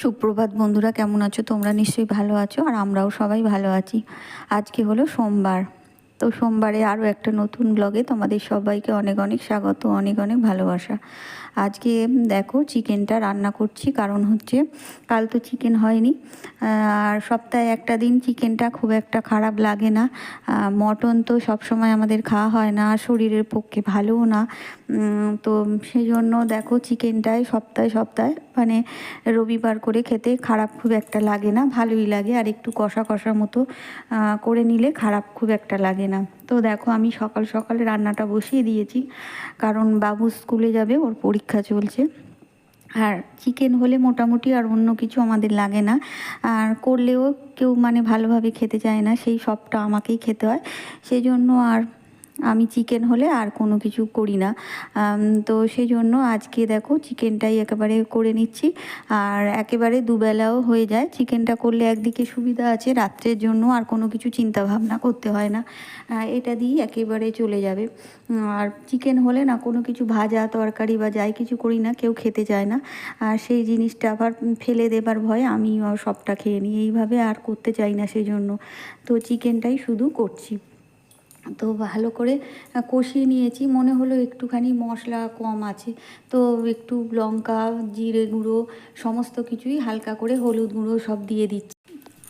সুপ্রভাত বন্ধুরা, কেমন আছো? তোমরা নিশ্চয়ই ভালো আছো আর আমরাও সবাই ভালো আছি। আজকে হলো সোমবার। তো সোমবারে আরও একটা নতুন ব্লগে তোমাদের সবাইকে অনেক অনেক স্বাগত, অনেক অনেক ভালোবাসা। আজকে দেখো চিকেনটা রান্না করছি, কারণ হচ্ছে কাল তো চিকেন হয়নি। আর সপ্তাহে একটা দিন চিকেনটা খুব একটা খারাপ লাগে না। মটন তো সবসময় আমাদের খাওয়া হয় না, শরীরের পক্ষে ভালোও না। তো সেই জন্য দেখো চিকেনটাই সপ্তাহে সপ্তাহে মানে রবিবার করে খেতে খারাপ খুব একটা লাগে না, ভালোই লাগে। আর একটু কষা কষা মতো করে নিলে খারাপ খুব একটা লাগে না। তো দেখো আমি সকাল সকালে রান্নাটা বসিয়ে দিয়েছি, কারণ বাবু স্কুলে যাবে, ওর পরীক্ষা চলছে। আর চিকেন হলে মোটামুটি আর অন্য কিছু আমাদের লাগে না। আর করলেও কেউ মানে ভালোভাবে খেতে চায় না, সেই সবটা আমাকেই খেতে হয়। সেই জন্য আর আমি চিকেন হলে আর কোনো কিছু করি না। তো সেই জন্য আজকে দেখো চিকেনটাই একেবারে করে নিচ্ছি। আর একেবারে দুবেলাও হয়ে যায়। চিকেনটা করলে একদিকে সুবিধা আছে, রাত্রের জন্য আর কোনো কিছু চিন্তা ভাবনা করতে হয় না। এটা দিয়েই একেবারে চলে যাবে। আর চিকেন হলে না কোনো কিছু ভাজা, তরকারি বা যাই কিছু করি না, কেউ খেতে চায় না। আর সেই জিনিসটা আবার ফেলে দেবার ভয়ে আমি সবটা খেয়ে নিই। এইভাবে আর করতে চাই না সেই জন্য তো চিকেনটাই শুধু করছি। তো ভালো করে কষিয়ে নিয়েছি। মনে হলো একটুখানি মশলা কম আছে। তো একটু লঙ্কা, জিরে গুঁড়ো, সমস্ত কিছুই হালকা করে হলুদ গুঁড়ো সব দিয়ে দিচ্ছি।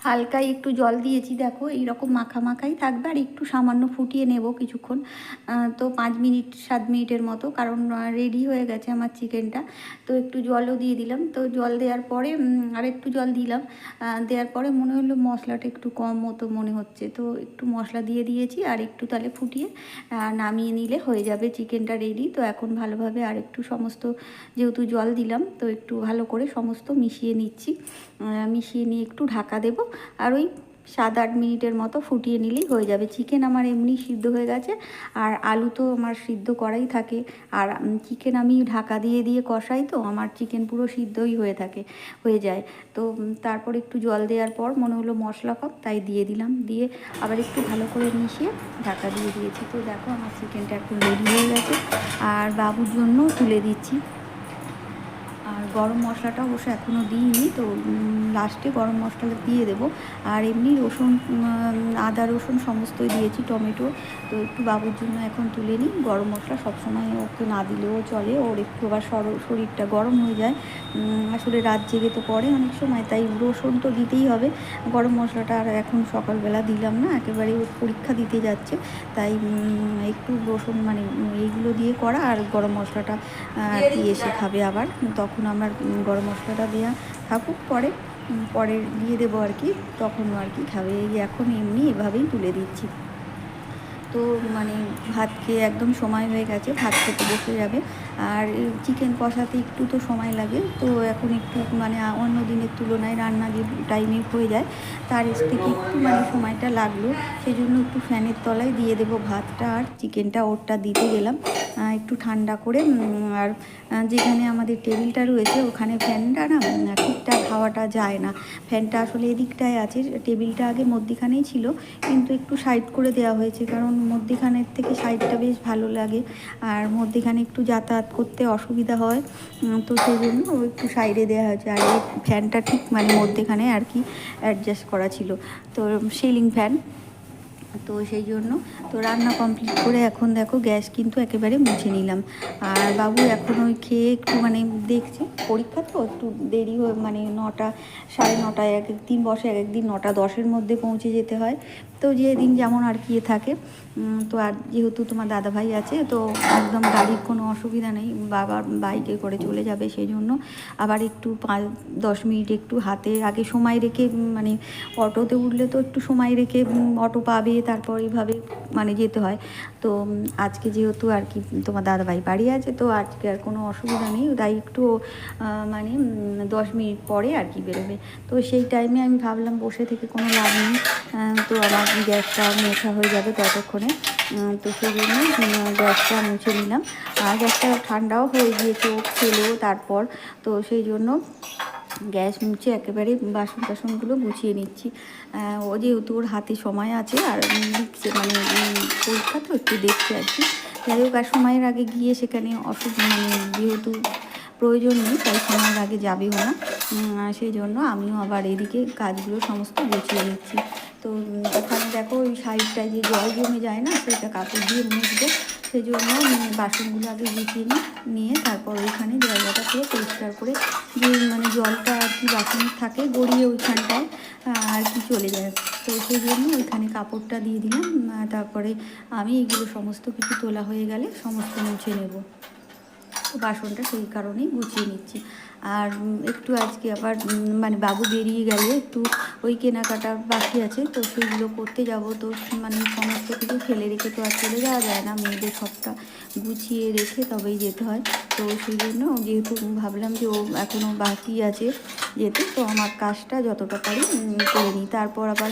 হালকা একটু জল দিয়েছি, দেখো, এইরকম মাখা মাখাই থাকবে, আর একটু সামান্য ফুটিয়ে নেব কিছুক্ষণ তো পাঁচ মিনিট, সাত মিনিটের মতো, কারণ রেডি হয়ে গেছে আমার চিকেনটা তো একটু জলও দিয়ে দিলাম, তো জল দেওয়ার পরে আর একটু জল দিলাম দেওয়ার পরে মনে হলো মশলাটা একটু কম মতো মনে হচ্ছে, তো একটু মশলা দিয়ে দিয়েছি, আর একটু তাহলে ফুটিয়ে নামিয়ে নিলে হয়ে যাবে চিকেনটা রেডি তো এখন ভালোভাবে আর একটু সমস্ত, যেহেতু জল দিলাম, তো একটু ভালো করে সমস্ত মিশিয়ে নিচ্ছি মিশিয়ে নিয়ে একটু ঢাকা দেবো আর ওই সাত আট মিনিটের মতো ফুটিয়ে নিলেই হয়ে যাবে। চিকেন আমার এমনি সিদ্ধ হয়ে গেছে, আর আলু তো আমার সিদ্ধ করাই থাকে। আর চিকেন আমি ঢাকা দিয়ে দিয়ে কষাই তো, আমার চিকেন পুরো সিদ্ধই হয়ে থাকে, হয়ে যায়। তো তারপর একটু জল দেওয়ার পর মনে হলো মশলা কম, তাই দিয়ে দিলাম। দিয়ে আবার একটু ভালো করে মিশিয়ে ঢাকা দিয়ে দিয়েছি। তো দেখো আমার চিকেনটা একটু রেডি হয়ে গেছে, আর বাবুর জন্য তুলে দিচ্ছি। আর গরম মশলাটা অবশ্য এখনও দিইনি, তো লাস্টে গরম মশলাটা দিয়ে দেবো। আর এমনি রসুন আদা রসুন সমস্তই দিয়েছি টমেটো। তো একটু বাবুর জন্য এখন তুলে নিই। গরম মশলা সবসময় ওকে না দিলেও চলে। ওর একটু আবার শরীরটা গরম হয়ে যায়। আসলে রাত জেগে তো পরে অনেক সময় তাই রসুন তো দিতেই হবে। গরম মশলাটা আর এখন সকালবেলা দিলাম না একেবারে ওর পরীক্ষা দিতে যাচ্ছে। তাই একটু রসুন মানে এইগুলো দিয়ে করা আর গরম মশলাটা দিয়ে এসে খাবে আবার। তখন আমার গরম মশলাটা দেওয়া থাকুক পরে পরে দিয়ে দেবো আর কি, তখনও আর কি খাবে। এখন এমনি এভাবেই তুলে দিচ্ছি। তো মানে ভাত খেয়ে একদম সময় হয়ে গেছে, ভাত খেতে বসে যাবে। আর চিকেন কষাতে একটু তো সময় লাগে, তো এখন একটু মানে অন্য দিনের তুলনায় রান্না যে টাইমে হয়ে যায়, তার থেকে একটু মানে সময়টা লাগল। সেই জন্য একটু ফ্যানের তলায় দিয়ে দেবো ভাতটা আর চিকেনটা ওরটা দিতে গেলাম। একটু ঠান্ডা করে আর যেখানে আমাদের টেবিলটা রয়েছে, ওখানে ফ্যানটা না ঠিকঠাক হাওয়াটা যায় না। ফ্যানটা আসলে এদিকটায় আছে, টেবিলটা আগে মধ্যিখানেই ছিল, কিন্তু একটু সাইড করে দেওয়া হয়েছে, কারণ মধ্যিখানের থেকে সাইডটা বেশ ভালো লাগে, আর মধ্যিখানে একটু যাতায়াত করতে অসুবিধা হয় তো সেই জন্য একটু সাইডে দেওয়া হয়েছে, আর এই ফ্যানটা ঠিক মানে মধ্যেখানে আর কি অ্যাডজাস্ট করা ছিল। তো সিলিং ফ্যান তো সেই জন্য তো রান্না কমপ্লিট করে এখন দেখো গ্যাস কিন্তু একেবারে মুছে নিলাম। আর বাবু এখন ওই খেয়ে একটু মানে দেখছে পরীক্ষা তো, একটু দেরি হয়ে মানে নটা, সাড়ে নটায় এক একদিন বসে, এক একদিন নটা দশের মধ্যে পৌঁছে যেতে হয়। তো যেদিন যেমন আর কি থাকে তো আর যেহেতু তোমার দাদাভাই আছে, তো একদম গাড়ির কোনো অসুবিধা নেই বাবার বাইকে করে চলে যাবে সেই জন্য। আবার একটু পাঁচ, দশ মিনিট একটু হাতে, আগে সময় রেখে মানে অটোতে উঠলে তো একটু সময় রেখে অটো পাবে, তারপর এইভাবে মানে যেতে হয়। তো আজকে যেহেতু আর কি তোমার দাদাভাই বাড়ি আছে, তো আজকে আর কোনো অসুবিধা নেই, তাই একটু মানে দশ মিনিট পরে আর কি বেরোবে। তো সেই টাইমে আমি ভাবলাম বসে থেকে কোনো লাভ নেই তো আমার গ্যাসটা মেশা হয়ে যাবে ততক্ষণে। তো সেই জন্য গ্যাসটা মুছে নিলাম। আর গ্যাসটা ঠান্ডাও হয়ে গিয়েছে, ও খেলেও তারপর। তো সেই জন্য গ্যাস মুছে একেবারে বাসন টাসনগুলো গুছিয়ে নিচ্ছি। ও যেহেতু ওর হাতে সময় আছে, আর লিখছে মানে পরীক্ষা তো একটু দেখছে আর কি। যাই হোক, আর সময়ের আগে গিয়ে সেখানে অসুবিধা মানে যেহেতু প্রয়োজন নেই, তাই সময়ের আগে যাবেও না। সেই জন্য আমিও আবার এদিকে কাজগুলো সমস্ত গুছিয়ে নিচ্ছি। তো ওখানে দেখো ওই সাইডটায় যে জল জমে যায় না, সেটা কাপড় দিয়ে মুছবো। সেই জন্য বাসনগুলো আগে গুছিয়ে নিই, নিয়ে তারপর ওইখানে জায়গাটা পুরো পরিষ্কার করে যে মানে জলটা আর কি বাসনের থাকে গড়িয়ে ওইখানটায় আর কি চলে যায়। তো সেই জন্য ওইখানে কাপড়টা দিয়ে দিলাম তারপরে আমি এগুলো সমস্ত কিছু তোলা হয়ে গেলে সমস্ত মুছে নেব। বাসনটা সেই কারণেই গুছিয়ে নিচ্ছি। আর একটু আজকে আবার মানে বাবু বেরিয়ে গেলে একটু ওই কেনাকাটা বাকি আছে, তো সেইগুলো করতে যাব। তো মানে সমস্ত কিছু ফেলে রেখে তো আর চলে যাওয়া যায় না, মেয়েদের সবটা গুছিয়ে রেখে তবেই যেতে হয়। তো সেই জন্য যেহেতু ভাবলাম যে ও এখনও বাকি আছে যেতে, তো আমার কাজটা যতটা পারি করে নিই। তারপর আবার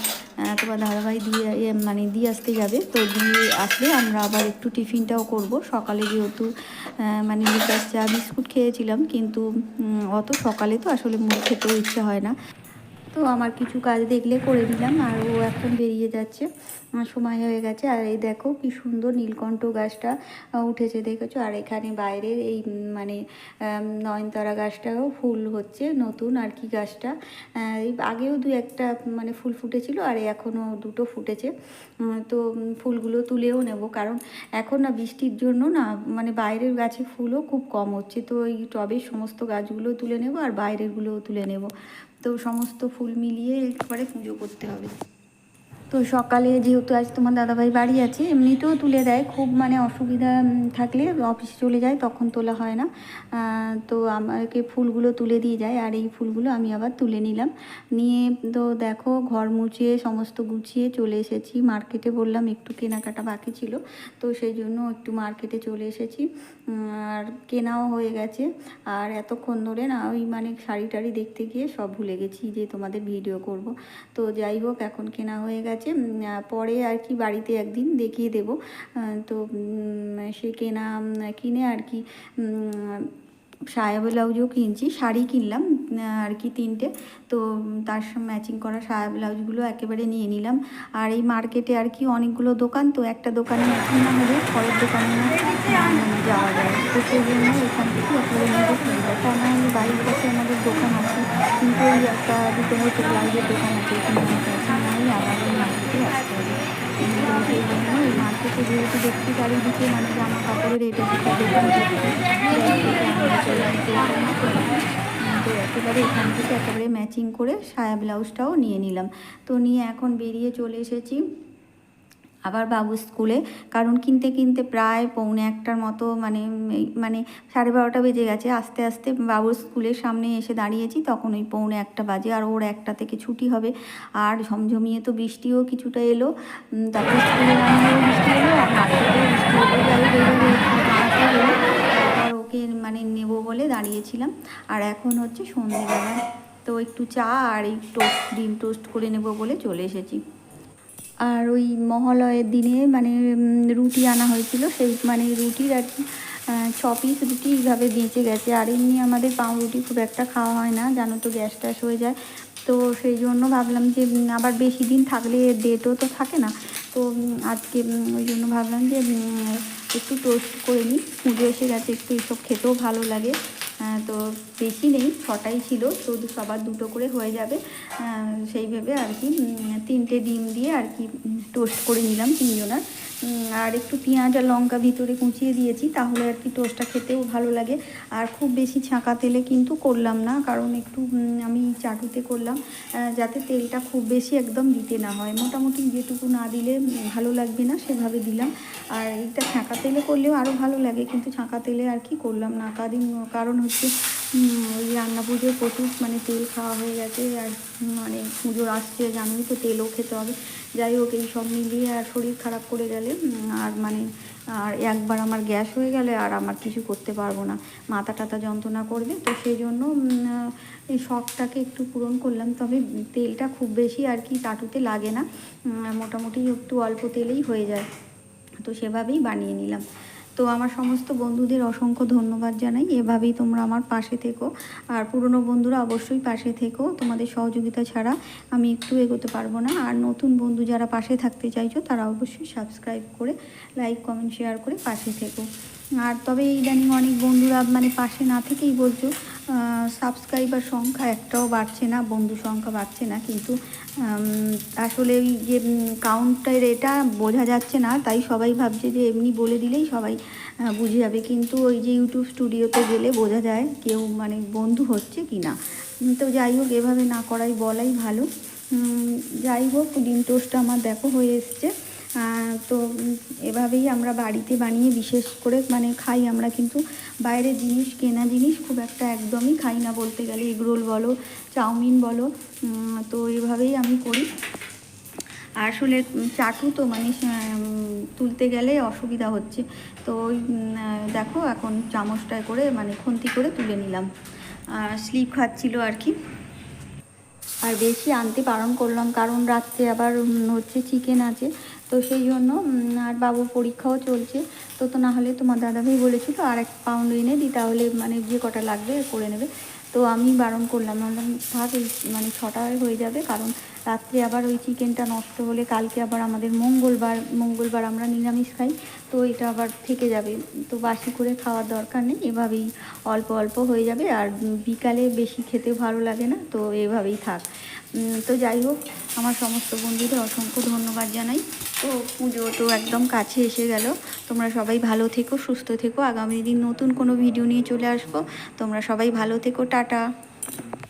তোমার দাদাভাই দিয়ে মানে দিয়ে আসতে যাবে। তো দিয়ে আসলে আমরা আবার একটু টিফিনটাও করব। সকালে যেহেতু মানে লিকার চা, বিস্কুট খেয়েছিলাম, কিন্তু অত সকালে তো আসলে মুখ খেতেও ইচ্ছে হয় না। তো আমার কিছু কাজ দেখলে করে দিলাম, আর ও এখন বেরিয়ে যাচ্ছে। সময় হয়ে গেছে। আর এই দেখো কি সুন্দর নীলকণ্ঠ গাছটা উঠেছে দেখেছ? আর এখানে বাইরের এই মানে নয়নতারা গাছটাও ফুল হচ্ছে নতুন আর কি গাছটা। এই আগেও দু একটা মানে ফুল ফুটেছিল আর এখনও দুটো ফুটেছে। তো ফুলগুলো তুলেও নেব কারণ এখন না বৃষ্টির জন্য না মানে বাইরের গাছে ফুলও খুব কম হচ্ছে। তো এই টবের সমস্ত গাছগুলো তুলে নেব আর বাইরেরগুলোও তুলে নেব। তো সমস্ত ফুল মিলিয়ে একবারে পুজো করতে হবে। তো সকালে যেহেতু আজ তোমার দাদাভাই বাড়ি আছে, এমনিতেও তুলে দেয়। খুব মানে অসুবিধা থাকলে অফিসে চলে যায়, তখন তোলা হয় না। তো আমাকে ফুলগুলো তুলে দিয়ে যায়, আর এই ফুলগুলো আমি আবার তুলে নিলাম। নিয়ে তো দেখো, ঘর মুছিয়ে সমস্ত গুছিয়ে চলে এসেছি। মার্কেটে বললাম একটু কেনাকাটা বাকি ছিল, তো সেই জন্য একটু মার্কেটে চলে এসেছি। আর কেনাও হয়ে গেছে। আর এতক্ষণ ধরে না ওই মানে শাড়ি টাড়ি দেখতে গিয়ে সব ভুলে গেছি যে তোমাদের ভিডিও করব। তো যাই হোক, এখন কেনা হয়ে গেছে। আহ, পরে আর কি বাড়িতে একদিন দেখিয়ে দেব। তো সে কেনা কিনে আর কি সায়া ব্লাউজও কিনছি শাড়ি কিনলাম আর কি তিনটে। তো তার সঙ্গে ম্যাচিং করা সায়া ব্লাউজগুলো একেবারে নিয়ে নিলাম। আর এই মার্কেটে আর কি অনেকগুলো দোকান তো একটা দোকানে ম্যাচিং না হলে পরের দোকানে যাওয়া যায়। তো সেই জন্য এখান থেকে কাছে আমাদের দোকান আছে কিন্তু একটা দুটো হয়তো ব্লাউজের দোকান আছে আমার আমাদের মার্কেটে যেহেতু দেখছি চারিদিকে মানে জামা কাপড়ের এটা সেটা একেবারে এখান থেকে একেবারে ম্যাচিং করে সায়া ব্লাউজটাও নিয়ে নিলাম। তো নিয়ে এখন বেরিয়ে চলে এসেছি। আবার বাবু স্কুলে, কারণ কিনতে কিনতে প্রায় পৌনে একটার মতো মানে মানে সাড়ে বারোটা বেজে গেছে। আস্তে আস্তে বাবুর স্কুলের সামনে এসে দাঁড়িয়েছি, তখন ওই পৌনে একটা বাজে, আর ওর একটা থেকে ছুটি হবে। আর ঝমঝমিয়ে তো বৃষ্টিও কিছুটা এলো। তারপর স্কুলে বৃষ্টি এলো, আর ওকে মানে নেব বলে দাঁড়িয়েছিলাম। আর এখন হচ্ছে সন্ধেবেলা। তো একটু চা আর এই টোস্ট, ডিম টোস্ট করে নেব বলে চলে এসেছি। আর ওই মহালয়ের দিনে মানে রুটি আনা হয়েছিল। সেই মানে রুটির আর কি ছ পিস রুটি এইভাবে বেঁচে গেছে। আর এমনি আমাদের পাউরুটি খুব একটা খাওয়া হয় না, জানো তো গ্যাস ট্যাস হয়ে যায়। তো সেই জন্য ভাবলাম যে আবার বেশি দিন থাকলে ডেটও তো থাকে না। তো আজকে ওই জন্য ভাবলাম যে একটু টোস্ট করে নিই। পুজো এসে গেছে, একটু এসব খেতেও ভালো লাগে। তো বেশি নেই, ছটাই ছিল, তো সবার দুটো করে হয়ে যাবে। সেইভাবে সেই ভেবে আর কি তিনটে ডিম দিয়ে আর কি টোস্ট করে নিলাম তিনজনার। আর একটু পেঁয়াজ আর লঙ্কা ভিতরে কুচিয়ে দিয়েছি, তাহলে আর কি টোস্টটা খেতেও ভালো লাগে। আর খুব বেশি ছাঁকা তেলে কিন্তু করলাম না, কারণ একটু আমি চাটুতে করলাম যাতে তেলটা খুব বেশি একদম দিতে না হয়। মোটামুটি যেটুকু না দিলে ভালো লাগবে না, সেভাবে দিলাম। আর এইটা ছাঁকা তেলে করলেও আরও ভালো লাগে, কিন্তু ছাঁকা তেলে আর কি করলাম না। কারণ কারণ হচ্ছে ওই রান্না পুজোর প্রচুর মানে তেল খাওয়া হয়ে গেছে আর মানে পুজোর আসছে জানোই তো, তেলও খেতে হবে। যাই হোক, এই সব মিলিয়ে আর শরীর খারাপ করে গেলে আর মানে আর একবার আমার গ্যাস হয়ে গেলে আর আমার কিছু করতে পারব না। মাথা টাথা যন্ত্রণা করবে, তো সেই জন্য এই শখটাকে একটু পূরণ করলাম। তবে তেলটা খুব বেশি আর কি চাটুতে লাগে না। মোটামুটি একটু অল্প তেলেই হয়ে যায়। তো সেভাবেই বানিয়ে নিলাম। তো আমার সমস্ত বন্ধুদের অসংখ্য ধন্যবাদ জানাই। এভাবেই তোমরা আমার পাশে থেকো। আর পুরনো বন্ধুরা অবশ্যই পাশে থেকো। তোমাদের সহযোগিতা ছাড়া আমি একটু এগোতে পারব না। আর নতুন বন্ধু যারা পাশে থাকতে চাইছো, তারা অবশ্যই সাবস্ক্রাইব করে লাইক কমেন্ট শেয়ার করে পাশে থেকো। আর তবে ইদানিং অনেক বন্ধুরা মানে পাশে না থেকেই বলছো সাবস্ক্রাইবার সংখ্যা একটাও বাড়ছে না, বন্ধু সংখ্যা বাড়ছে না কিন্তু আসলে ওই যে কাউন্টের এটা বোঝা যাচ্ছে না, তাই সবাই ভাবছে যে এমনি বলে দিলেই সবাই বুঝে যাবে। কিন্তু ওই যে ইউটিউব স্টুডিওতে গেলে বোঝা যায় কেউ মানে বন্ধু হচ্ছে কি না। তো যাই হোক, এভাবে না করাই বলাই ভালো। যাই হোক, ডিম টোস্টটা আমার দেখো হয়ে এসছে। তো এভাবেই আমরা বাড়িতে বানিয়ে বিশেষ করে মানে খাই। আমরা কিন্তু বাইরের জিনিস, কেনা জিনিস খুব একটা একদমই খাই না বলতে গেলে। এগরোল বলো, চাউমিন বলো তো এভাবেই আমি করি। আসলে চাটু তো মানে তুলতে গেলে অসুবিধা হচ্ছে। তো দেখো এখন চামচটায় করে মানে খুন্তি করে তুলে নিলাম। স্লিপ খাচ্ছিল আর কি। আর বেশি আনতে বারণ করলাম, কারণ রাত্রে আবার হচ্ছে চিকেন আছে। তো সেই জন্য আর বাবুর পরীক্ষাও চলছে। তো তো না হলে তোমার দাদাভাই বলেছিল, আর এক পাউন্ড এনে দিই তাহলে মানে যে কটা লাগবে করে নেবে। তো আমি বারণ করলাম বললাম, থাক, এই মানে ছটায় হয়ে যাবে, কারণ রাত্রে আবার ওই চিকেনটা নষ্ট হলে কালকে আবার আমাদের মঙ্গলবার মঙ্গলবার আমরা নিরামিষ খাই, তো এটা আবার থেকে যাবে। তো বাসি করে খাওয়ার দরকার নেই, এভাবেই অল্প অল্প হয়ে যাবে। আর বিকালে বেশি খেতে ভালো লাগে না, তো এভাবেই থাক। তো যাই হোক, আমার সমস্ত বন্ধুদের অসংখ্য ধন্যবাদ জানাই। তো পুজো তো একদম কাছে এসে গেল। তোমরা সবাই ভালো থেকো, সুস্থ থেকো। আগামী দিন নতুন কোনো ভিডিও নিয়ে চলে আসব। তোমরা সবাই ভালো থেকো, টাটা।